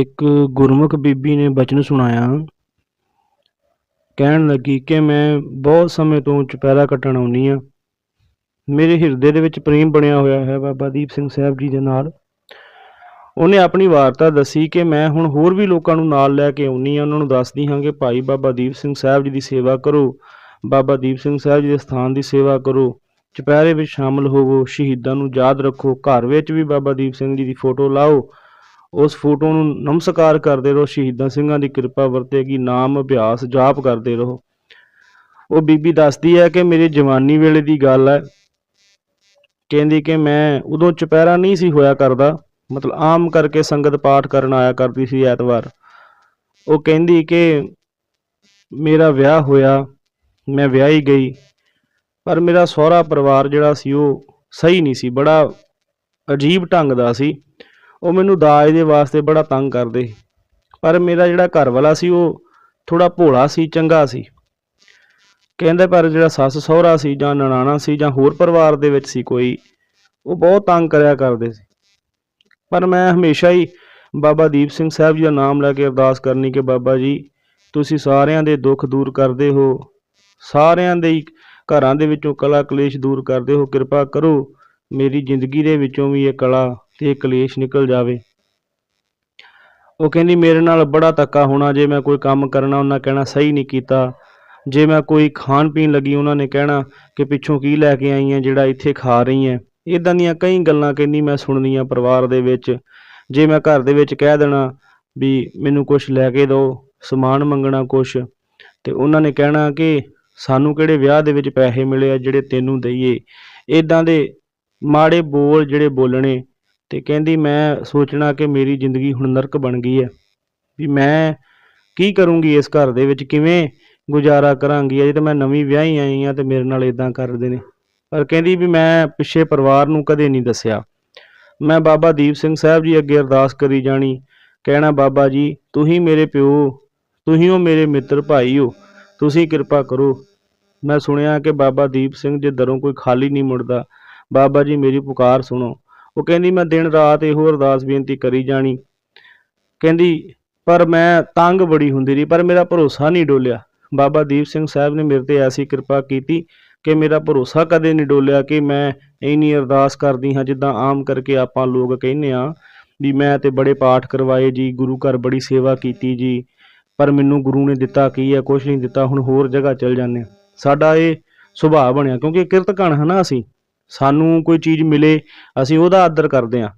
ਇੱਕ ਗੁਰਮੁਖ ਬੀਬੀ ਨੇ ਬਚਨ ਸੁਣਾਇਆ। ਕਹਿਣ ਲੱਗੀ ਕਿ ਮੈਂ ਬਹੁਤ ਸਮੇਂ ਤੋਂ ਚੁਪਹਿਰਾ ਕੱਟਣ ਆਉਂਦੀ ਆ ਮੇਰੇ ਹਿਰਦੇ ਦੇ ਵਿੱਚ ਪ੍ਰੇਮ ਬਣਿਆ ਹੋਇਆ ਹੈ ਬਾਬਾ ਦੀਪ ਸਿੰਘ ਸਾਹਿਬ ਜੀ ਦੇ ਨਾਲ। ਉਹਨੇ ਆਪਣੀ ਵਾਰਤਾ ਦੱਸੀ ਕਿ ਮੈਂ ਹੁਣ ਹੋਰ ਵੀ ਲੋਕਾਂ ਨੂੰ ਨਾਲ ਲੈ ਕੇ ਆਉਣੀ ਆ ਉਹਨਾਂ ਨੂੰ ਦੱਸਦੀ ਹਾਂ ਕਿ ਭਾਈ ਬਾਬਾ ਦੀਪ ਸਿੰਘ ਸਾਹਿਬ ਜੀ ਦੀ ਸੇਵਾ ਕਰੋ। ਬਾਬਾ ਦੀਪ ਸਿੰਘ ਸਾਹਿਬ ਜੀ ਦੇ ਸਥਾਨ ਦੀ ਸੇਵਾ ਕਰੋ। ਚੁਪਹਿਰੇ ਵਿੱਚ ਸ਼ਾਮਲ ਹੋਵੋ। ਸ਼ਹੀਦਾਂ ਨੂੰ ਯਾਦ ਰੱਖੋ। ਘਰ ਵਿੱਚ ਵੀ ਬਾਬਾ ਦੀਪ ਸਿੰਘ ਜੀ ਦੀ ਫੋਟੋ ਲਾਓ। ਉਸ ਫੋਟੋ ਨੂੰ ਨਮਸਕਾਰ ਕਰਦੇ ਰਹੋ, ਸ਼ਹੀਦਾਂ ਸਿੰਘਾਂ ਦੀ ਕਿਰਪਾ ਵਰਤੇਗੀ, ਨਾਮ ਅਭਿਆਸ ਜਾਪ ਕਰਦੇ ਰਹੋ। ਉਹ ਬੀਬੀ ਦੱਸਦੀ ਹੈ ਕਿ ਮੇਰੀ ਜਵਾਨੀ ਵੇਲੇ ਦੀ ਗੱਲ ਹੈ। ਕਹਿੰਦੀ ਕਿ ਮੈਂ ਉਦੋਂ ਚੁਪਹਿਰਾ ਨਹੀਂ ਸੀ ਹੋਇਆ ਕਰਦਾ। ਮਤਲਬ ਆਮ ਕਰਕੇ ਸੰਗਤ ਪਾਠ ਕਰਨ ਆਇਆ ਕਰਦੀ ਸੀ ਐਤਵਾਰ। ਉਹ ਕਹਿੰਦੀ ਕਿ ਮੇਰਾ ਵਿਆਹ ਹੋਇਆ, ਮੈਂ ਵਿਆਹੀ ਗਈ, ਪਰ ਮੇਰਾ ਸਹੁਰਾ ਪਰਿਵਾਰ ਜਿਹੜਾ ਸੀ ਉਹ ਸਹੀ ਨਹੀਂ ਸੀ, ਬੜਾ ਅਜੀਬ ਢੰਗ ਦਾ ਸੀ। ਉਹ ਮੈਨੂੰ ਦਾਜ ਦੇ ਵਾਸਤੇ ਬੜਾ ਤੰਗ ਕਰਦੇ ਸੀ। ਪਰ ਮੇਰਾ ਜਿਹੜਾ ਘਰ ਵਾਲਾ ਸੀ, ਉਹ ਥੋੜਾ ਭੋਲਾ ਸੀ, ਚੰਗਾ ਸੀ ਕਹਿੰਦੇ ਪਰ ਜਿਹੜਾ ਸੱਸ ਸਹੁਰਾ ਸੀ ਜਾਂ ਨਨਾਣਾ ਸੀ ਜਾਂ ਹੋਰ ਪਰਿਵਾਰ ਦੇ ਵਿੱਚ ਸੀ ਕੋਈ, ਉਹ ਬਹੁਤ ਤੰਗ ਕਰਿਆ ਕਰਦੇ ਸੀ ਪਰ ਮੈਂ ਹਮੇਸ਼ਾ ਹੀ ਬਾਬਾ ਦੀਪ ਸਿੰਘ ਸਾਹਿਬ ਜੀ ਦਾ ਨਾਮ ਲੈ ਕੇ ਅਰਦਾਸ ਕਰਨੀ ਕਿ ਬਾਬਾ ਜੀ, ਤੁਸੀਂ ਸਾਰਿਆਂ ਦੇ ਦੁੱਖ ਦੂਰ ਕਰਦੇ ਹੋ, ਸਾਰਿਆਂ ਦੇ ਹੀ ਘਰਾਂ ਦੇ ਵਿੱਚੋਂ ਕਲਾ ਕਲੇਸ਼ ਦੂਰ ਕਰਦੇ ਹੋ, ਕਿਰਪਾ ਕਰੋ, ਮੇਰੀ ਜ਼ਿੰਦਗੀ ਦੇ ਵਿੱਚੋਂ ਵੀ ਇਹ ਕਲਾ ਤੇ ਕਲੇਸ਼ ਨਿਕਲ ਜਾਵੇ। ਉਹ ਕਹਿੰਦੀ, ਮੇਰੇ ਨਾਲ ਬੜਾ ਧੱਕਾ ਹੋਣਾ, ਜੇ ਮੈਂ ਕੋਈ ਕੰਮ ਕਰਨਾ, ਉਹਨਾਂ ਕਹਿਣਾ, ਸਹੀ ਨਹੀਂ ਕੀਤਾ। ਜੇ ਮੈਂ ਕੋਈ ਖਾਣ ਪੀਣ ਲੱਗੀ, ਉਹਨਾਂ ਨੇ ਕਹਿਣਾ ਕਿ ਪਿੱਛੋਂ ਕੀ ਲੈ ਕੇ ਆਈ ਹੈ ਜਿਹੜਾ ਇੱਥੇ ਖਾ ਰਹੀ ਹੈ ਇਦਾਂ ਦੀਆਂ ਕਈ ਗੱਲਾਂ ਕਹਿੰਦੀ ਮੈਂ ਸੁਣਨੀਆਂ ਪਰਿਵਾਰ ਦੇ ਵਿੱਚ। ਜੇ ਮੈਂ ਘਰ ਦੇ ਵਿੱਚ ਕਹਿ ਦੇਣਾ ਵੀ ਮੈਨੂੰ ਕੁਝ ਲੈ ਕੇ ਦਿਓ, ਸਮਾਨ ਮੰਗਣਾ ਕੁਝ ਤੇ ਉਹਨਾਂ ਨੇ ਕਹਿਣਾ ਕਿ ਸਾਨੂੰ ਕਿਹੜੇ ਵਿਆਹ ਦੇ ਵਿੱਚ ਪੈਸੇ ਮਿਲੇ ਆ, ਜਿਹੜੇ ਤੈਨੂੰ ਦਈਏ। ਇਦਾਂ ਦੇ ਮਾੜੇ ਬੋਲ ਜਿਹੜੇ ਬੋਲਣੇ ਤੇ ਕਹਿੰਦੀ ਮੈਂ ਸੋਚਣਾ ਕਿ ਮੇਰੀ ਜ਼ਿੰਦਗੀ ਹੁਣ ਨਰਕ ਬਣ ਗਈ ਹੈ। ਵੀ ਮੈਂ ਕੀ ਕਰੂੰਗੀ ਇਸ ਘਰ ਦੇ ਵਿੱਚ? ਕਿਵੇਂ ਗੁਜ਼ਾਰਾ ਕਰਾਂਗੀ? ਅਜੇ ਤਾਂ ਮੈਂ ਨਵੀਂ ਵਿਆਹੀ ਆਈ ਆ ਤੇ ਮੇਰੇ ਨਾਲ ਇਦਾਂ ਕਰਦੇ ਨੇ। ਪਰ ਕਹਿੰਦੀ ਵੀ ਮੈਂ ਪਿੱਛੇ ਪਰਿਵਾਰ ਨੂੰ ਕਦੇ ਨਹੀਂ ਦੱਸਿਆ। ਮੈਂ ਬਾਬਾ ਦੀਪ ਸਿੰਘ ਸਾਹਿਬ ਜੀ ਅੱਗੇ ਅਰਦਾਸ ਕਰੀ ਜਾਣੀ, ਕਹਿਣਾ, ਬਾਬਾ ਜੀ ਤੁਸੀਂ ਮੇਰੇ ਪਿਓ ਤੁਸੀਂ ਹੋ ਮੇਰੇ ਮਿੱਤਰ ਭਾਈ ਹੋ, ਤੁਸੀਂ ਕਿਰਪਾ ਕਰੋ। ਮੈਂ ਸੁਣਿਆ ਕਿ ਬਾਬਾ ਦੀਪ ਸਿੰਘ ਜੇ ਦਰੋਂ ਕੋਈ ਖਾਲੀ ਨਹੀਂ ਮੁੜਦਾ। ਬਾਬਾ ਜੀ, ਮੇਰੀ ਪੁਕਾਰ ਸੁਣੋ। ਉਹ ਕਹਿੰਦੀ, ਮੈਂ ਦਿਨ ਰਾਤ ਇਹੋ ਅਰਦਾਸ ਬੇਨਤੀ ਕਰੀ ਜਾਣੀ। ਕਹਿੰਦੀ, ਪਰ ਮੈਂ ਤੰਗ ਬੜੀ ਹੁੰਦੀ ਰਹੀ, ਪਰ ਮੇਰਾ ਭਰੋਸਾ ਨਹੀਂ ਡੋਲਿਆ। ਬਾਬਾ ਦੀਪ ਸਿੰਘ ਸਾਹਿਬ ਨੇ ਮੇਰੇ ਤੇ ਐਸੀ ਕਿਰਪਾ ਕੀਤੀ ਕਿ ਮੇਰਾ ਭਰੋਸਾ ਕਦੇ ਨਹੀਂ ਡੋਲਿਆ ਕਿ ਮੈਂ ਇੰਨੀ ਅਰਦਾਸ ਕਰਦੀ ਹਾਂ, ਜਿੱਦਾਂ ਆਮ ਕਰਕੇ ਆਪਾਂ ਲੋਕ ਕਹਿੰਦੇ ਆ ਵੀ ਮੈਂ ਤੇ ਬੜੇ ਪਾਠ ਕਰਵਾਏ ਜੀ, ਗੁਰੂ ਘਰ ਬੜੀ ਸੇਵਾ ਕੀਤੀ ਜੀ, ਪਰ ਮੈਨੂੰ ਗੁਰੂ ਨੇ ਦਿੱਤਾ ਕੀ ਹੈ ਕੁਝ ਨਹੀਂ ਦਿੱਤਾ, ਹੁਣ ਹੋਰ ਜਗ੍ਹਾ ਚਲ ਜਾਂਦੇ ਹਾਂ। ਸਾਡਾ ਇਹ ਸੁਭਾਅ ਬਣਿਆ, ਕਿਉਂਕਿ ਕਿਰਤ ਕਣ ਹਨਾ ਅਸੀਂ। ਸਾਨੂੰ ਕੋਈ ਚੀਜ਼ ਮਿਲੇ, ਅਸੀਂ ਉਹਦਾ ਆਦਰ ਕਰਦੇ ਹਾਂ।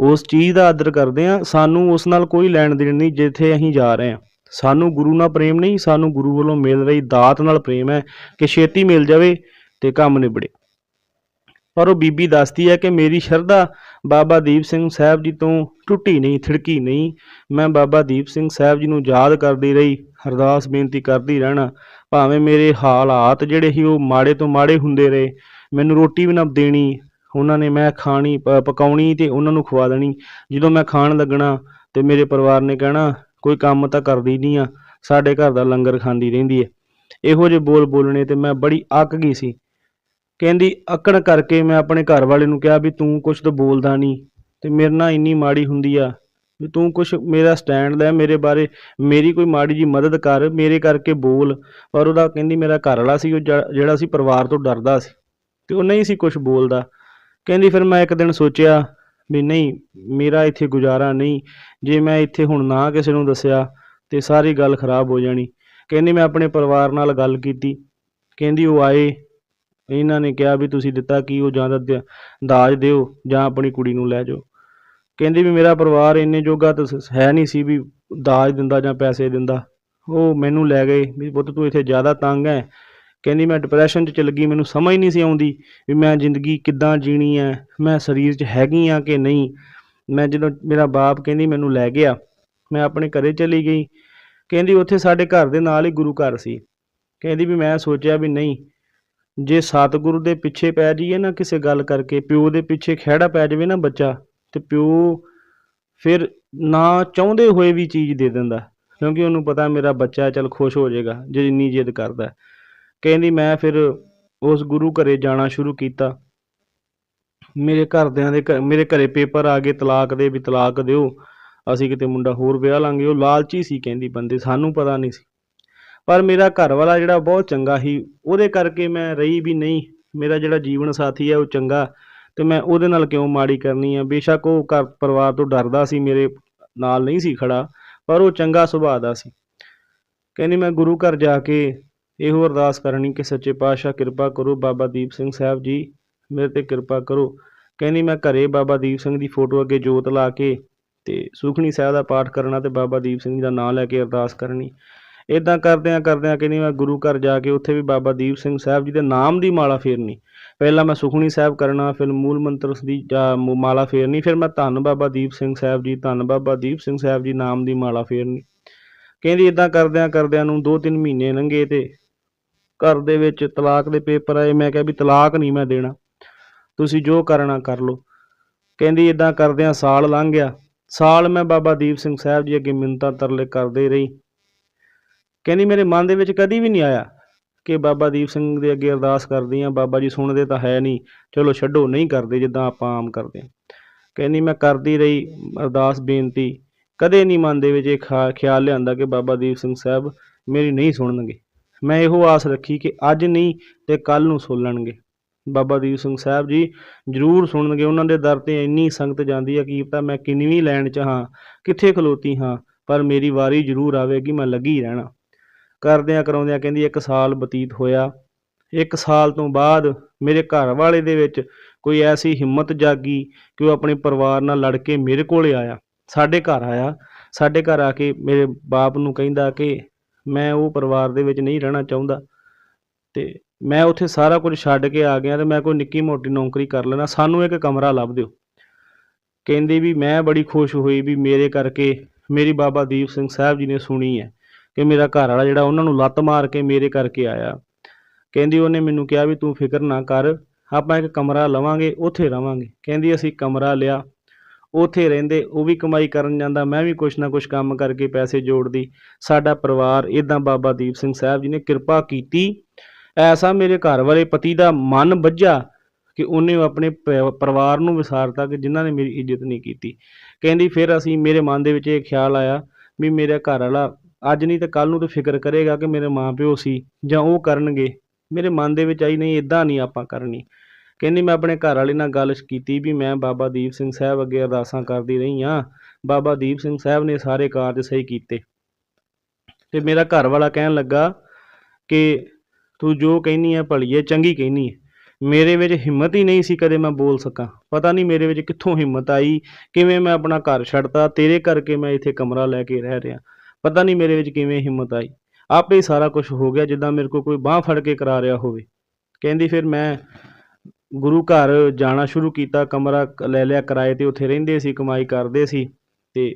ਉਸ ਚੀਜ਼ ਦਾ ਆਦਰ ਕਰਦੇ ਹਾਂ, ਸਾਨੂੰ ਉਸ ਨਾਲ ਕੋਈ ਲੈਣ ਦੇਣ ਨਹੀਂ, ਜਿੱਥੇ ਅਸੀਂ ਜਾ ਰਹੇ ਹਾਂ। ਸਾਨੂੰ ਗੁਰੂ ਨਾਲ ਪ੍ਰੇਮ ਨਹੀਂ, ਸਾਨੂੰ ਗੁਰੂ ਵੱਲੋਂ ਮਿਲ ਰਹੀ ਦਾਤ ਨਾਲ ਪ੍ਰੇਮ ਹੈ ਕਿ ਛੇਤੀ ਮਿਲ ਜਾਵੇ ਤੇ ਕੰਮ ਨਿਬੜੇ। ਪਰ ਉਹ ਬੀਬੀ ਦੱਸਦੀ ਹੈ ਕਿ ਮੇਰੀ ਸ਼ਰਧਾ ਬਾਬਾ ਦੀਪ ਸਿੰਘ ਸਾਹਿਬ ਜੀ ਤੋਂ ਟੁੱਟੀ ਨਹੀਂ, ਥਿੜਕੀ ਨਹੀਂ। ਮੈਂ ਬਾਬਾ ਦੀਪ ਸਿੰਘ ਸਾਹਿਬ ਜੀ ਨੂੰ ਯਾਦ ਕਰਦੀ ਰਹੀ, ਅਰਦਾਸ ਬੇਨਤੀ ਕਰਦੀ ਰਹਿਣਾ। ਭਾਵੇਂ ਮੇਰੇ ਹਾਲਾਤ ਜਿਹੜੇ ਸੀ, ਉਹ ਮਾੜੇ ਤੋਂ ਮਾੜੇ ਹੁੰਦੇ ਰਹੇ ਮੈਨੂੰ ਰੋਟੀ ਵੀ ਨਾ ਦੇਣੀ, ਉਹਨਾਂ ਨੇ ਮੈਂ ਖਾਣੀ, ਪ- ਪਕਾਉਣੀ ਤੇ ਉਹਨਾਂ ਨੂੰ ਖਵਾ ਦੇਣੀ। ਜਦੋਂ ਮੈਂ ਖਾਣ ਲੱਗਣਾ ਤੇ ਮੇਰੇ ਪਰਿਵਾਰ ਨੇ ਕਹਿਣਾ, ਕੋਈ ਕੰਮ ਤਾਂ ਕਰਦੀ ਨਹੀਂ ਆ, ਸਾਡੇ ਘਰ ਦਾ ਲੰਗਰ ਖਾਂਦੀ ਰਹਿੰਦੀ ਹੈ ਇਹੋ ਜਿਹੇ ਬੋਲ ਬੋਲਣੇ ਤੇ ਮੈਂ ਬੜੀ ਅੱਕ ਗਈ ਸੀ। ਕਹਿੰਦੀ, ਅੱਕਣ ਕਰਕੇ ਮੈਂ ਆਪਣੇ ਘਰ ਵਾਲੇ ਨੂੰ ਕਿਹਾ ਵੀ ਤੂੰ ਕੁਛ ਤਾਂ ਬੋਲਦਾ ਨਹੀਂ ਤੇ ਮੇਰੇ ਨਾਲ ਇੰਨੀ ਮਾੜੀ ਹੁੰਦੀ ਆ, ਵੀ ਤੂੰ ਕੁਛ ਮੇਰਾ ਸਟੈਂਡ ਲੈ, ਮੇਰੇ ਬਾਰੇ ਮੇਰੀ ਕੋਈ ਮਾੜੀ ਜੀ ਮਦਦ ਕਰ, ਮੇਰੇ ਕਰਕੇ ਬੋਲ। ਪਰ ਉਹਦਾ ਕਹਿੰਦੀ, ਮੇਰਾ ਘਰ ਵਾਲਾ ਸੀ, ਉਹ ਜ- ਜਿਹੜਾ ਸੀ ਪਰਿਵਾਰ ਤੋਂ ਡਰਦਾ ਸੀ। ਤੇ ਉਹ ਨਹੀਂ ਸੀ ਕੁਝ ਬੋਲਦਾ। ਕਹਿੰਦੀ, ਫਿਰ ਮੈਂ ਇੱਕ ਦਿਨ ਸੋਚਿਆ ਵੀ ਨਹੀਂ, ਮੇਰਾ ਇੱਥੇ ਗੁਜ਼ਾਰਾ ਨਹੀਂ। ਜੇ ਮੈਂ ਇੱਥੇ ਹੁਣ ਨਾ ਕਿਸੇ ਨੂੰ ਦੱਸਿਆ ਤੇ ਸਾਰੀ ਗੱਲ ਖਰਾਬ ਹੋ ਜਾਣੀ। ਕਹਿੰਦੀ, ਮੈਂ ਆਪਣੇ ਪਰਿਵਾਰ ਨਾਲ ਗੱਲ ਕੀਤੀ। ਕਹਿੰਦੀ, ਉਹ ਆਏ। ਇਹਨਾਂ ਨੇ ਕਿਹਾ ਵੀ ਤੁਸੀਂ ਦਿੱਤਾ ਕੀ, ਉਹ ਜਾਂ ਤਾਂ ਦਾਜ ਦਿਓ ਜਾਂ ਆਪਣੀ ਕੁੜੀ ਨੂੰ ਲੈ ਜਾਓ। ਕਹਿੰਦੀ ਵੀ ਮੇਰਾ ਪਰਿਵਾਰ ਇੰਨੇ ਜੋਗਾ ਤਾਂ ਹੈ ਨਹੀਂ ਸੀ ਵੀ ਦਾਜ ਦਿੰਦਾ ਜਾਂ ਪੈਸੇ ਦਿੰਦਾ। ਉਹ ਮੈਨੂੰ ਲੈ ਗਏ ਵੀ, ਪੁੱਤ ਤੂੰ ਇੱਥੇ ਜ਼ਿਆਦਾ ਤੰਗ ਹੈ। ਕਹਿੰਦੀ ਮੈਂ ਡਿਪਰੈਸ਼ਨ 'ਚ ਚਲ ਗਈ, ਮੈਨੂੰ ਸਮਝ ਨਹੀਂ ਸੀ ਆਉਂਦੀ ਵੀ ਮੈਂ ਜ਼ਿੰਦਗੀ ਕਿੱਦਾਂ ਜੀਣੀ ਹੈ, ਮੈਂ ਸਰੀਰ 'ਚ ਹੈਗੀ ਆ ਕਿ ਨਹੀਂ। ਮੈਂ ਜਦੋਂ ਮੇਰਾ ਬਾਪ ਕਹਿੰਦੀ ਮੈਨੂੰ ਲੈ ਗਿਆ, ਮੈਂ ਆਪਣੇ ਘਰੇ ਚਲੀ ਗਈ। ਕਹਿੰਦੀ ਉੱਥੇ ਸਾਡੇ ਘਰ ਦੇ ਨਾਲ ਹੀ ਗੁਰੂ ਘਰ ਸੀ। ਕਹਿੰਦੀ ਵੀ ਮੈਂ ਸੋਚਿਆ ਵੀ ਨਹੀਂ, ਜੇ ਸਤਿਗੁਰੂ ਦੇ ਪਿੱਛੇ ਪੈ ਜਾਈਏ ਨਾ ਕਿਸੇ ਗੱਲ ਕਰਕੇ, ਪਿਓ ਦੇ ਪਿੱਛੇ ਖਹਿੜਾ ਪੈ ਜਾਵੇ ਨਾ ਬੱਚਾ, ਤੇ ਪਿਓ ਫਿਰ ਨਾ ਚਾਹੁੰਦੇ ਹੋਏ ਵੀ ਚੀਜ਼ ਦੇ ਦਿੰਦਾ, ਕਿਉਂਕਿ ਉਹਨੂੰ ਪਤਾ ਮੇਰਾ ਬੱਚਾ ਚੱਲ ਖੁਸ਼ ਹੋ ਜਾਏਗਾ, ਜੇ ਇੰਨੀ ਜਿੱਦ ਕਰਦਾ। ਕਹਿੰਦੀ ਮੈਂ ਫਿਰ ਉਸ ਗੁਰੂ ਘਰੇ ਜਾਣਾ ਸ਼ੁਰੂ ਕੀਤਾ। ਮੇਰੇ ਘਰਦਿਆਂ ਦੇ ਘ- ਮੇਰੇ ਘਰੇ ਪੇਪਰ ਆ ਗਏ, ਤਲਾਕ ਦੇ ਵੀ ਤਲਾਕ ਦਿਓ। ਅਸੀਂ ਕਿਤੇ ਮੁੰਡਾ ਹੋਰ ਵਿਆਹ ਲਾਂਗੇ। ਉਹ ਲਾਲਚੀ ਸੀ ਕਹਿੰਦੀ ਬੰਦੇ, ਸਾਨੂੰ ਪਤਾ ਨਹੀਂ ਸੀ। ਪਰ ਮੇਰਾ ਘਰ ਵਾਲਾ ਜਿਹੜਾ ਬਹੁਤ ਚੰਗਾ ਸੀ, ਉਹਦੇ ਕਰਕੇ ਮੈਂ ਰਹੀ ਵੀ ਨਹੀਂ। ਮੇਰਾ ਜਿਹੜਾ ਜੀਵਨ ਸਾਥੀ ਹੈ, ਉਹ ਚੰਗਾ। ਤੇ ਮੈਂ ਉਹਦੇ ਨਾਲ ਕਿਉਂ ਮਾੜੀ ਕਰਨੀ ਆ? ਬੇਸ਼ੱਕ ਉਹ ਘਰ ਪਰਿਵਾਰ ਤੋਂ ਡਰਦਾ ਸੀ, ਮੇਰੇ ਨਾਲ ਨਹੀਂ ਸੀ ਖੜਾ, ਪਰ ਉਹ ਚੰਗਾ ਸੁਭਾਅ ਦਾ ਸੀ। ਕਹਿੰਦੀ ਮੈਂ ਗੁਰੂ ਘਰ ਜਾ ਕੇ ਇਹੋ ਅਰਦਾਸ ਕਰਨੀ ਕਿ ਸੱਚੇ ਪਾਤਸ਼ਾਹ ਕਿਰਪਾ ਕਰੋ, ਬਾਬਾ ਦੀਪ ਸਿੰਘ ਸਾਹਿਬ ਜੀ ਮੇਰੇ ਤੇ ਕਿਰਪਾ ਕਰੋ। ਕਹਿੰਦੀ, ਮੈਂ ਘਰੇ ਬਾਬਾ ਦੀਪ ਸਿੰਘ ਦੀ ਫੋਟੋ ਅੱਗੇ ਜੋਤ ਲਾ ਕੇ ਤੇ ਸੁਖਣੀ ਸਾਹਿਬ ਦਾ ਪਾਠ ਕਰਨਾ ਤੇ ਬਾਬਾ ਦੀਪ ਸਿੰਘ ਜੀ ਦਾ ਨਾਮ ਲੈ ਕੇ ਅਰਦਾਸ ਕਰਨੀ। ਇਦਾਂ ਕਰਦਿਆਂ ਕਰਦਿਆਂ ਕਹਿੰਦੀ, ਮੈਂ ਗੁਰੂ ਘਰ ਜਾ ਕੇ ਉੱਥੇ ਵੀ ਬਾਬਾ ਦੀਪ ਸਿੰਘ ਸਾਹਿਬ ਜੀ ਦੇ ਨਾਮ ਦੀ ਮਾਲਾ ਫੇਰਨੀ। ਪਹਿਲਾਂ ਮੈਂ ਸੁਖਣੀ ਸਾਹਿਬ ਕਰਨਾ, ਫਿਰ ਮੂਲ ਮੰਤਰ ਦੀ ਜਾਂ ਮਾਲਾ ਫੇਰਨੀ, ਫਿਰ ਮੈਂ ਧੰਨ ਬਾਬਾ ਦੀਪ ਸਿੰਘ ਸਾਹਿਬ ਜੀ, ਧੰਨ ਬਾਬਾ ਦੀਪ ਸਿੰਘ ਸਾਹਿਬ ਜੀ ਨਾਮ ਦੀ ਮਾਲਾ ਫੇਰਨੀ। ਕਹਿੰਦੀ ਇਦਾਂ ਕਰਦਿਆਂ ਕਰਦਿਆਂ ਨੂੰ 2-3 ਮਹੀਨੇ ਲੰਘੇ ਤੇ ਘਰ ਦੇ ਵਿੱਚ ਤਲਾਕ ਦੇ ਪੇਪਰ ਆਏ, ਮੈਂ ਕਿਹਾ ਵੀ ਤਲਾਕ ਨਹੀਂ ਮੈਂ ਦੇਣਾ। ਤੁਸੀਂ ਜੋ ਕਰਨਾ ਕਰ ਲਓ। ਕਹਿੰਦੀ ਇਦਾਂ ਕਰਦਿਆਂ ਸਾਲ ਲੰਘ ਗਿਆ। ਸਾਲ ਮੈਂ ਬਾਬਾ ਦੀਪ ਸਿੰਘ ਸਾਹਿਬ ਜੀ ਅੱਗੇ ਮਿੰਨਤਾਂ ਤਰਲੇ ਕਰਦੇ ਰਹੀ। ਕਹਿੰਦੀ, ਮੇਰੇ ਮਨ ਦੇ ਵਿੱਚ ਕਦੀ ਵੀ ਨਹੀਂ ਆਇਆ ਕਿ ਬਾਬਾ ਦੀਪ ਸਿੰਘ ਦੇ ਅੱਗੇ ਅਰਦਾਸ ਕਰਦੀ ਆ। ਬਾਬਾ ਜੀ ਸੁਣਦੇ ਤਾਂ ਹੈ ਨਹੀਂ। ਚਲੋ ਛੱਡੋ, ਨਹੀਂ ਕਰਦੇ ਜਿੱਦਾਂ ਆਪਾਂ ਆਮ ਕਰਦੇ ਹਾਂ ਕਹਿੰਦੀ, ਮੈਂ ਕਰਦੀ ਰਹੀ ਅਰਦਾਸ ਬੇਨਤੀ। ਕਦੇ ਨਹੀਂ ਮਨ ਦੇ ਵਿੱਚ ਇਹ ਖਾ- ਖਿਆਲ ਲਿਆਂਦਾ ਕਿ ਬਾਬਾ ਦੀਪ ਸਿੰਘ ਸਾਹਿਬ ਮੇਰੀ ਨਹੀਂ ਸੁਣਨਗੇ। ਮੈਂ ਇਹੋ ਆਸ ਰੱਖੀ ਕਿ ਅੱਜ ਨਹੀਂ ਤੇ ਕੱਲ ਨੂੰ ਸੋਲਣਗੇ। ਬਾਬਾ ਦੀਪ ਸਿੰਘ ਸਾਹਿਬ ਜੀ ਜ਼ਰੂਰ ਸੁਣਨਗੇ, ਉਹਨਾਂ ਦੇ ਦਰ ਤੇ ਇੰਨੀ ਸੰਗਤ ਜਾਂਦੀ ਹੈ ਕਿ ਪਤਾ ਮੈਂ ਕਿੰਨੀ ਲੈਣ 'ਚ ਹਾਂ, ਕਿੱਥੇ ਖਲੋਤੀ ਹਾਂ, ਪਰ ਮੇਰੀ ਵਾਰੀ ਜ਼ਰੂਰ ਆਵੇਗੀ, ਮੈਂ ਲੱਗੀ ਰਹਿਣਾ। ਕਰਦਿਆਂ ਕਰਾਉਂਦਿਆਂ ਕਹਿੰਦੀ, ਇੱਕ ਸਾਲ ਬਤੀਤ ਹੋਇਆ। ਇੱਕ ਸਾਲ ਤੋਂ ਬਾਅਦ ਮੇਰੇ ਘਰ ਵਾਲੇ ਦੇ ਵਿੱਚ ਕੋਈ ਐਸੀ ਹਿੰਮਤ ਜਾਗੀ ਕਿ ਉਹ ਆਪਣੇ ਪਰਿਵਾਰ ਨਾਲ ਲੜ ਕੇ ਮੇਰੇ ਕੋਲੇ ਆਇਆ। ਸਾਡੇ ਘਰ ਆਇਆ। ਸਾਡੇ ਘਰ ਆ ਕੇ ਮੇਰੇ ਬਾਪ ਨੂੰ ਕਹਿੰਦਾ ਕਿ ਮੈਂ ਉਹ ਪਰਿਵਾਰ ਦੇ ਵਿੱਚ ਨਹੀਂ ਰਹਿਣਾ ਚਾਹੁੰਦਾ। ਤੇ ਮੈਂ ਉੱਥੇ ਸਾਰਾ ਕੁਝ ਛੱਡ ਕੇ ਆ ਗਿਆ ਤੇ ਮੈਂ ਕੋਈ ਨਿੱਕੀ ਮੋਟੀ ਨੌਕਰੀ ਕਰ ਲੈਣਾ ਸਾਨੂੰ ਇੱਕ ਕਮਰਾ ਲੱਭ ਦਿਓ। ਕਹਿੰਦੀ ਵੀ ਮੈਂ ਬੜੀ ਖੁਸ਼ ਹੋਈ ਵੀ ਮੇਰੇ ਕਰਕੇ ਮੇਰੀ ਬਾਬਾ ਦੀਪ ਸਿੰਘ ਸਾਹਿਬ ਜੀ ਨੇ ਸੁਣੀ ਹੈ ਕਿ ਮੇਰਾ ਘਰ ਵਾਲਾ ਜਿਹੜਾ ਉਹਨਾਂ ਨੂੰ ਲੱਤ ਮਾਰ ਕੇ ਮੇਰੇ ਕਰਕੇ ਆਇਆ। ਕਹਿੰਦੀ ਉਹਨੇ ਮੈਨੂੰ ਕਿਹਾ ਵੀ ਤੂੰ ਫਿਕਰ ਨਾ ਕਰ, ਆਪਾਂ ਇੱਕ ਕਮਰਾ ਲਵਾਂਗੇ, ਉੱਥੇ ਰਵਾਂਗੇ। ਕਹਿੰਦੀ ਅਸੀਂ ਕਮਰਾ ਲਿਆ। ਉੱਥੇ ਰਹਿੰਦੇ, ਉਹ ਵੀ ਕਮਾਈ ਕਰਨ ਜਾਂਦਾ, ਮੈਂ ਵੀ ਕੁਛ ਨਾ ਕੁਛ ਕੰਮ ਕਰਕੇ ਪੈਸੇ ਜੋੜਦੀ। ਸਾਡਾ ਪਰਿਵਾਰ ਇਦਾਂ ਬਾਬਾ ਦੀਪ ਸਿੰਘ ਸਾਹਿਬ ਜੀ ਨੇ ਕਿਰਪਾ ਕੀਤੀ। ਐਸਾ ਮੇਰੇ ਘਰ ਵਾਲੇ ਪਤੀ ਦਾ ਮਨ ਵੱਜਾ ਕਿ ਉਹਨੇ ਆਪਣੇ ਪ- ਪਰਿਵਾਰ ਨੂੰ ਵਿਸਾਰਤਾ ਕਿ ਜਿਨ੍ਹਾਂ ਨੇ ਮੇਰੀ ਇੱਜ਼ਤ ਨਹੀਂ ਕੀਤੀ। ਕਹਿੰਦੀ ਫਿਰ ਅਸੀਂ ਮੇਰੇ ਮਨ ਦੇ ਵਿੱਚ ਇਹ ਖਿਆਲ ਆਇਆ ਵੀ ਮੇਰਾ ਘਰ ਵਾਲਾ ਅੱਜ ਨਹੀਂ ਤਾਂ ਕੱਲ ਨੂੰ ਤਾਂ ਫਿਕਰ ਕਰੇਗਾ ਕਿ ਮੇਰੇ ਮਾਪਿਓ ਸੀ ਜਾਂ ਉਹ ਕਰਨਗੇ। ਮੇਰੇ ਮਨ ਦੇ ਵਿੱਚ ਆਈ, ਨਹੀਂ ਇਦਾਂ ਨਹੀਂ ਆਪਾਂ ਕਰਨੀ। ਕਹਿੰਦੀ, ਮੈਂ ਆਪਣੇ ਘਰ ਵਾਲੇ ਨਾਲ ਗੱਲ ਕੀਤੀ ਵੀ ਮੈਂ ਬਾਬਾ ਦੀਪ ਸਿੰਘ ਸਾਹਿਬ ਅੱਗੇ ਅਰਦਾਸਾਂ ਕਰਦੀ ਰਹੀ ਹਾਂ। ਬਾਬਾ ਦੀਪ ਸਿੰਘ ਸਾਹਿਬ ਨੇ ਸਾਰੇ ਕਾਰਜ ਸਹੀ ਕੀਤੇ। ਤੇ ਮੇਰਾ ਘਰ ਵਾਲਾ ਕਹਿਣ ਲੱਗਾ ਕਿ ਤੂੰ ਜੋ ਕਹਿਨੀ ਹੈ ਭਲੀਏ ਚੰਗੀ ਕਹਿਨੀ ਹੈ ਮੇਰੇ ਵਿੱਚ ਹਿੰਮਤ ਹੀ ਨਹੀਂ ਸੀ ਕਦੇ ਮੈਂ ਬੋਲ ਸਕਾਂ। ਪਤਾ ਨਹੀਂ ਮੇਰੇ ਵਿੱਚ ਕਿੱਥੋਂ ਹਿੰਮਤ ਆਈ, ਕਿਵੇਂ ਮੈਂ ਆਪਣਾ ਘਰ ਛੱਡਤਾ, ਤੇਰੇ ਕਰਕੇ ਮੈਂ ਇੱਥੇ ਕਮਰਾ ਲੈ ਕੇ ਰਹਿ ਰਿਹਾ। ਪਤਾ ਨਹੀਂ ਮੇਰੇ ਵਿੱਚ ਕਿਵੇਂ ਹਿੰਮਤ ਆਈ। ਆਪੇ ਸਾਰਾ ਕੁਝ ਹੋ ਗਿਆ, ਜਿੱਦਾਂ ਮੇਰੇ ਕੋਲ ਕੋਈ ਬਾਹ ਫੜ ਕੇ ਕਰਾ ਰਿਹਾ ਹੋਵੇ। ਕਹਿੰਦੀ, ਫਿਰ ਮੈਂ ਗੁਰੂ ਘਰ ਜਾਣਾ ਸ਼ੁਰੂ ਕੀਤਾ, ਕਮਰਾ ਲੈ ਲਿਆ ਕਿਰਾਏ ਤੇ ਉੱਥੇ ਰਹਿੰਦੇ ਸੀ, ਕਮਾਈ ਕਰਦੇ ਸੀ ਅਤੇ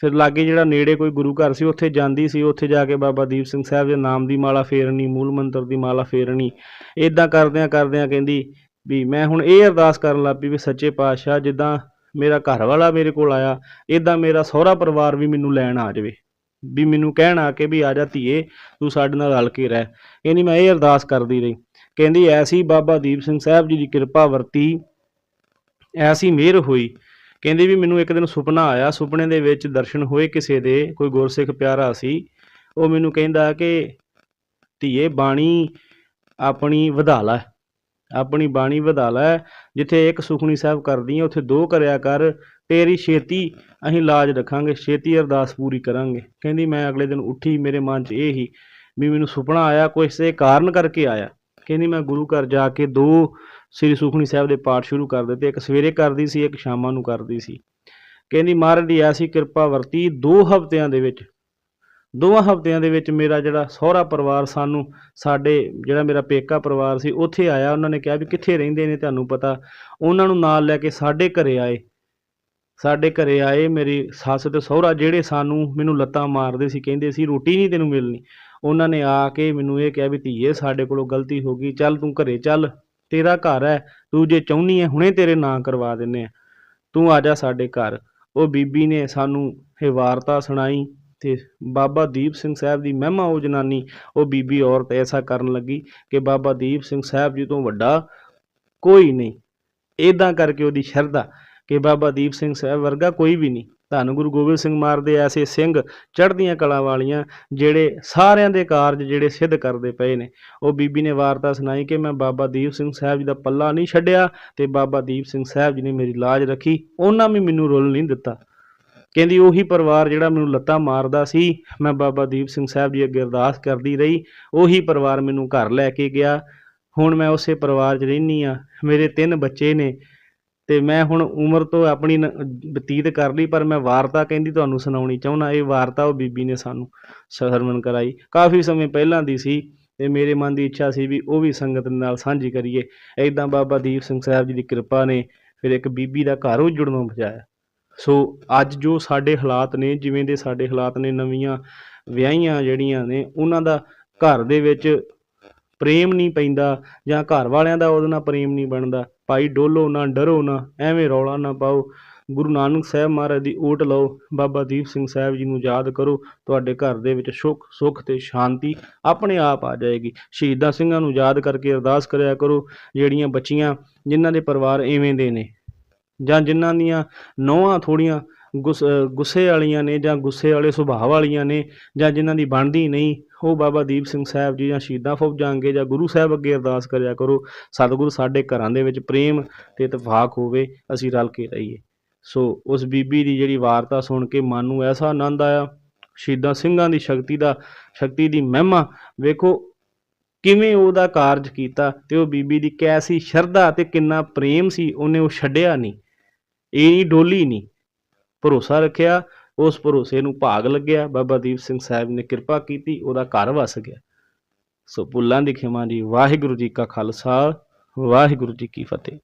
ਫਿਰ ਲਾਗੇ ਜਿਹੜਾ ਨੇੜੇ ਕੋਈ ਗੁਰੂ ਘਰ ਸੀ, ਉੱਥੇ ਜਾਂਦੀ ਸੀ, ਉੱਥੇ ਜਾ ਕੇ ਬਾਬਾ ਦੀਪ ਸਿੰਘ ਸਾਹਿਬ ਦੇ ਨਾਮ ਦੀ ਮਾਲਾ ਫੇਰਨੀ, ਮੂਲ ਮੰਤਰ ਦੀ ਮਾਲਾ ਫੇਰਨੀ ਇਦਾਂ ਕਰਦਿਆਂ ਕਰਦਿਆਂ ਕਹਿੰਦੀ ਵੀ ਮੈਂ ਹੁਣ ਇਹ ਅਰਦਾਸ ਕਰਨ ਲੱਗ ਪਈ ਵੀ ਸੱਚੇ ਪਾਤਸ਼ਾਹ, ਜਿੱਦਾਂ ਮੇਰਾ ਘਰ ਵਾਲਾ ਮੇਰੇ ਕੋਲ ਆਇਆ ਇਦਾਂ ਮੇਰਾ ਸਹੁਰਾ ਪਰਿਵਾਰ ਵੀ ਮੈਨੂੰ ਲੈਣ ਆ ਜਾਵੇ, ਵੀ ਮੈਨੂੰ ਕਹਿਣ ਆ ਕੇ ਵੀ ਆ ਜਾ ਧੀਏ, ਤੂੰ ਸਾਡੇ ਨਾਲ ਰਲ ਕੇ ਰਹਿ। ਕਹਿੰਦੀ ਮੈਂ ਇਹ ਅਰਦਾਸ ਕਰਦੀ ਰਹੀ। ਕਹਿੰਦੀ, ਐਸੀ ਬਾਬਾ ਦੀਪ ਸਿੰਘ ਸਾਹਿਬ ਜੀ ਦੀ ਕਿਰਪਾ ਵਰਤੀ, ਐਸੀ ਮਿਹਰ ਹੋਈ। ਕਹਿੰਦੀ ਵੀ ਮੈਨੂੰ ਇੱਕ ਦਿਨ ਸੁਪਨਾ ਆਇਆ, ਸੁਪਨੇ ਦੇ ਵਿੱਚ ਦਰਸ਼ਨ ਹੋਏ ਕਿਸੇ ਦੇ, ਕੋਈ ਗੁਰਸਿੱਖ ਪਿਆਰਾ ਸੀ। ਉਹ ਮੈਨੂੰ ਕਹਿੰਦਾ ਕਿ, ਧੀਏ, ਬਾਣੀ ਆਪਣੀ ਵਧਾ ਲੈ, ਆਪਣੀ ਬਾਣੀ ਵਧਾ ਲੈ। ਜਿੱਥੇ ਇੱਕ ਸੁਖਣੀ ਸਾਹਿਬ ਕਰਦੀ ਹੈ ਉੱਥੇ ਦੋ ਕਰਿਆ ਕਰ। ਤੇਰੀ ਛੇਤੀ ਅਸੀਂ ਲਾਜ ਰੱਖਾਂਗੇ, ਛੇਤੀ ਅਰਦਾਸ ਪੂਰੀ ਕਰਾਂਗੇ। ਕਹਿੰਦੀ, ਮੈਂ ਅਗਲੇ ਦਿਨ ਉੱਠੀ, ਮੇਰੇ ਮਨ 'ਚ ਇਹ ਹੀ ਵੀ ਮੈਨੂੰ ਸੁਪਨਾ ਆਇਆ, ਕੋਈ ਸੇ ਕਾਰਨ ਕਰਕੇ ਆਇਆ। ਕਹਿੰਦੀ ਮੈਂ ਗੁਰੂ ਘਰ ਜਾ ਕੇ ਦੋ ਸ੍ਰੀ ਸੁਖਣੀ ਸਾਹਿਬ ਦੇ ਪਾਠ ਸ਼ੁਰੂ ਕਰ ਦਿੱਤੇ। ਇੱਕ ਸਵੇਰੇ ਕਰਦੀ ਸੀ, ਇੱਕ ਸ਼ਾਮਾਂ ਨੂੰ ਕਰਦੀ ਸੀ। ਕਹਿੰਦੀ ਮਹਾਰਾਜ ਦੀ ਐਸੀ ਕਿਰਪਾ ਵਰਤੀ ਦੋ ਹਫ਼ਤਿਆਂ ਦੇ ਵਿੱਚ। ਦੋਵਾਂ ਹਫ਼ਤਿਆਂ ਦੇ ਵਿੱਚ ਮੇਰਾ ਜਿਹੜਾ ਸਹੁਰਾ ਪਰਿਵਾਰ ਸਾਨੂੰ, ਸਾਡੇ ਜਿਹੜਾ ਮੇਰਾ ਪੇਕਾ ਪਰਿਵਾਰ ਸੀ, ਉੱਥੇ ਆਇਆ। ਉਹਨਾਂ ਨੇ ਕਿਹਾ ਵੀ ਕਿੱਥੇ ਰਹਿੰਦੇ ਨੇ ਤੁਹਾਨੂੰ ਪਤਾ। ਉਹਨਾਂ ਨੂੰ ਨਾਲ ਲੈ ਕੇ ਸਾਡੇ ਘਰੇ ਆਏ। ਸਾਡੇ ਘਰੇ ਆਏ, ਮੇਰੀ ਸੱਸ ਤੇ ਸਹੁਰਾ ਜਿਹੜੇ ਸਾਨੂੰ ਮੈਨੂੰ ਲੱਤਾਂ ਮਾਰਦੇ ਸੀ, ਕਹਿੰਦੇ ਸੀ, ਰੋਟੀ ਨਹੀਂ ਤੈਨੂੰ ਮਿਲਣੀ। ਉਹਨਾਂ ਨੇ ਆ ਕੇ ਮੈਨੂੰ ਇਹ ਕਿਹਾ ਵੀ ਧੀਏ, ਸਾਡੇ ਕੋਲੋਂ ਗਲਤੀ ਹੋ ਗਈ, ਚੱਲ ਤੂੰ ਘਰੇ ਚੱਲ, ਤੇਰਾ ਘਰ ਹੈ, ਤੂੰ ਜੇ ਚਾਹੁੰਨੀ ਹੈ ਹੁਣੇ ਤੇਰੇ ਨਾਂ ਕਰਵਾ ਦਿੰਨੇ ਆ ਤੂੰ ਆ ਜਾ ਸਾਡੇ ਘਰ। ਉਹ ਬੀਬੀ ਨੇ ਸਾਨੂੰ ਇਹ ਵਾਰਤਾ ਸੁਣਾਈ ਤੇ ਬਾਬਾ ਦੀਪ ਸਿੰਘ ਸਾਹਿਬ ਦੀ ਮਹਿਮਾ ਉਹ ਜਨਾਨੀ, ਉਹ ਬੀਬੀ ਔਰਤ ਐਸਾ ਕਰਨ ਲੱਗੀ ਕਿ ਬਾਬਾ ਦੀਪ ਸਿੰਘ ਸਾਹਿਬ ਜੀ ਤੋਂ ਵੱਡਾ ਕੋਈ ਨਹੀਂ। ਇਦਾਂ ਕਰਕੇ ਉਹਦੀ ਸ਼ਰਧਾ ਕਿ ਬਾਬਾ ਦੀਪ ਸਿੰਘ ਸਾਹਿਬ ਵਰਗਾ ਕੋਈ ਵੀ ਨਹੀਂ। ਧੰਨ ਗੁਰੂ ਗੋਬਿੰਦ ਸਿੰਘ ਮਾਰ ਦੇ ਐਸੇ ਸਿੰਘ ਚੜ੍ਹਦੀਆਂ ਕਲਾ ਵਾਲੀਆਂ ਜਿਹੜੇ ਸਾਰਿਆਂ ਦੇ ਕਾਰਜ ਜਿਹੜੇ ਸਿੱਧ ਕਰਦੇ ਪਏ ਨੇ। ਉਹ ਬੀਬੀ ਨੇ ਵਾਰਤਾ ਸੁਣਾਈ ਕਿ ਮੈਂ ਬਾਬਾ ਦੀਪ ਸਿੰਘ ਸਾਹਿਬ ਜੀ ਦਾ ਪੱਲਾ ਨਹੀਂ ਛੱਡਿਆ ਤੇ ਬਾਬਾ ਦੀਪ ਸਿੰਘ ਸਾਹਿਬ ਜੀ ਨੇ ਮੇਰੀ ਲਾਜ ਰੱਖੀ, ਉਹਨਾਂ ਵੀ ਮੈਨੂੰ ਰੁੱਲ ਨਹੀਂ ਦਿੱਤਾ। ਕਹਿੰਦੀ ਉਹੀ ਪਰਿਵਾਰ ਜਿਹੜਾ ਮੈਨੂੰ ਲੱਤਾਂ ਮਾਰਦਾ ਸੀ, ਮੈਂ ਬਾਬਾ ਦੀਪ ਸਿੰਘ ਸਾਹਿਬ ਜੀ ਅੱਗੇ ਅਰਦਾਸ ਕਰਦੀ ਰਹੀ, ਉਹੀ ਪਰਿਵਾਰ ਮੈਨੂੰ ਘਰ ਲੈ ਕੇ ਗਿਆ। ਹੁਣ ਮੈਂ ਉਸੇ ਪਰਿਵਾਰ 'ਚ ਰਹਿੰਦੀ ਆ ਮੇਰੇ ਤਿੰਨ ਬੱਚੇ ਨੇ ਤੇ ਮੈਂ ਹੁਣ ਉਮਰ ਤੋਂ ਆਪਣੀ ਨ- ਬਤੀਤ ਕਰ ਲਈ, ਪਰ ਮੈਂ ਵਾਰਤਾ ਕਹਿੰਦੀ ਤੁਹਾਨੂੰ ਸੁਣਾਉਣੀ ਚਾਹੁੰਦਾ। ਇਹ ਵਾਰਤਾ ਉਹ ਬੀਬੀ ਨੇ ਸਾਨੂੰ ਸਰਵਣ ਕਰਾਈ। ਕਾਫੀ ਸਮੇਂ ਪਹਿਲਾਂ ਦੀ ਸੀ ਤੇ ਮੇਰੇ ਮਨ ਦੀ ਇੱਛਾ ਸੀ ਵੀ ਉਹ ਵੀ ਸੰਗਤ ਦੇ ਨਾਲ ਸਾਂਝੀ ਕਰੀਏ। ਐਦਾਂ ਬਾਬਾ ਦੀਪ ਸਿੰਘ ਸਾਹਿਬ ਜੀ ਦੀ ਕਿਰਪਾ ਨੇ ਫਿਰ ਇੱਕ ਬੀਬੀ ਦਾ ਘਰ ਉਜੜਨੋਂ ਬਚਾਇਆ। ਸੋ ਅੱਜ ਜੋ ਸਾਡੇ ਹਾਲਾਤ ਨੇ, ਜਿਵੇਂ ਦੇ ਸਾਡੇ ਹਾਲਾਤ ਨੇ, ਨਵੀਆਂ ਵਿਆਹੀਆਂ ਜਿਹੜੀਆਂ ਨੇ, ਉਹਨਾਂ ਦਾ ਘਰ ਦੇ ਵਿੱਚ ਪ੍ਰੇਮ ਨਹੀਂ ਪੈਂਦਾ ਜਾਂ ਘਰ ਵਾਲਿਆਂ ਦਾ ਉਹਦੇ ਨਾਲ ਪ੍ਰੇਮ ਨਹੀਂ ਬਣਦਾ। ਭਾਈ ਡੋਲੋ ਨਾ ਡਰੋ ਨਾ, ਐਵੇਂ ਰੌਲਾ ਨਾ ਪਾਓ। ਗੁਰੂ ਨਾਨਕ ਸਾਹਿਬ ਮਹਾਰਾਜ ਦੀ ਓਟ ਲਓ। ਬਾਬਾ ਦੀਪ ਸਿੰਘ ਸਾਹਿਬ ਜੀ ਨੂੰ ਯਾਦ ਕਰੋ। ਤੁਹਾਡੇ ਘਰ ਦੇ ਵਿੱਚ ਸੁੱਖ ਸੁੱਖ ਤੇ ਸ਼ਾਂਤੀ ਆਪਣੇ ਆਪ ਆ ਜਾਏਗੀ। ਸ਼ਹੀਦਾਂ ਸਿੰਘਾਂ ਨੂੰ ਯਾਦ ਕਰਕੇ ਅਰਦਾਸ ਕਰਿਆ ਕਰੋ, ਜਿਹੜੀਆਂ ਬੱਚੀਆਂ ਜਿਨ੍ਹਾਂ ਦੇ ਪਰਿਵਾਰ ਐਵੇਂ ਦੇ ਨੇ। ਜਾਂ ਜਿਨ੍ਹਾਂ ਦੀਆਂ ਨੌਹਾਂ ਥੋੜੀਆਂ ਗੁੱਸ ਗੁੱਸੇ ਵਾਲੀਆਂ ਨੇ ਜਾਂ ਗੁੱਸੇ ਵਾਲੇ ਸੁਭਾਅ ਵਾਲੀਆਂ ਨੇ ਜਾਂ ਜਿਨ੍ਹਾਂ ਦੀ ਬਣਦੀ ਨਹੀਂ ਉਹ ਬਾਬਾ ਦੀਪ ਸਿੰਘ ਸਾਹਿਬ ਜੀ ਜਾਂ ਸ਼ਹੀਦਾਂ ਫੌਜਾਂ ਅੱਗੇ ਜਾਂ ਗੁਰੂ ਸਾਹਿਬ ਅੱਗੇ ਅਰਦਾਸ ਕਰਿਆ ਕਰੋ, ਸਤਿਗੁਰੂ ਸਾਡੇ ਘਰਾਂ ਦੇ ਵਿੱਚ ਪ੍ਰੇਮ ਤੇ ਇਤਫਾਕ ਹੋਵੇ, ਅਸੀਂ ਰਲ ਕੇ ਰਹੀਏ। ਸੋ ਉਸ ਬੀਬੀ ਦੀ ਜਿਹੜੀ ਵਾਰਤਾ ਸੁਣ ਕੇ ਮਨ ਨੂੰ ਐਸਾ ਆਨੰਦ ਆਇਆ, ਸ਼ਹੀਦਾਂ ਸਿੰਘਾਂ ਦੀ ਸ਼ਕਤੀ ਦਾ, ਸ਼ਕਤੀ ਦੀ ਮਹਿਮਾ, ਵੇਖੋ ਕਿਵੇਂ ਉਹਦਾ ਕਾਰਜ ਕੀਤਾ ਤੇ ਉਹ ਬੀਬੀ ਦੀ ਕੈਸੀ ਸ਼ਰਧਾ ਤੇ ਕਿੰਨਾ ਪ੍ਰੇਮ ਸੀ, ਉਹਨੇ ਉਹ ਛੱਡਿਆ ਨਹੀਂ ਇਹ ਡੋਲੀ ਨਹੀਂ, ਭਰੋਸਾ ਰੱਖਿਆ ਉਸ ਭਰੋਸੇ ਨੂੰ ਭਾਗ ਲੱਗਿਆ। ਬਾਬਾ ਦੀਪ ਸਿੰਘ ਸਾਹਿਬ ਨੇ ਕਿਰਪਾ ਕੀਤੀ, ਉਹਦਾ ਘਰ ਵਸ ਗਿਆ। ਸੋ ਭੁੱਲਾਂ ਦੀ ਖਿਮਾ ਜੀ, ਵਾਹਿਗੁਰੂ ਜੀ ਕਾ ਖਾਲਸਾ, ਵਾਹਿਗੁਰੂ ਜੀ ਕੀ ਫਤਿਹ।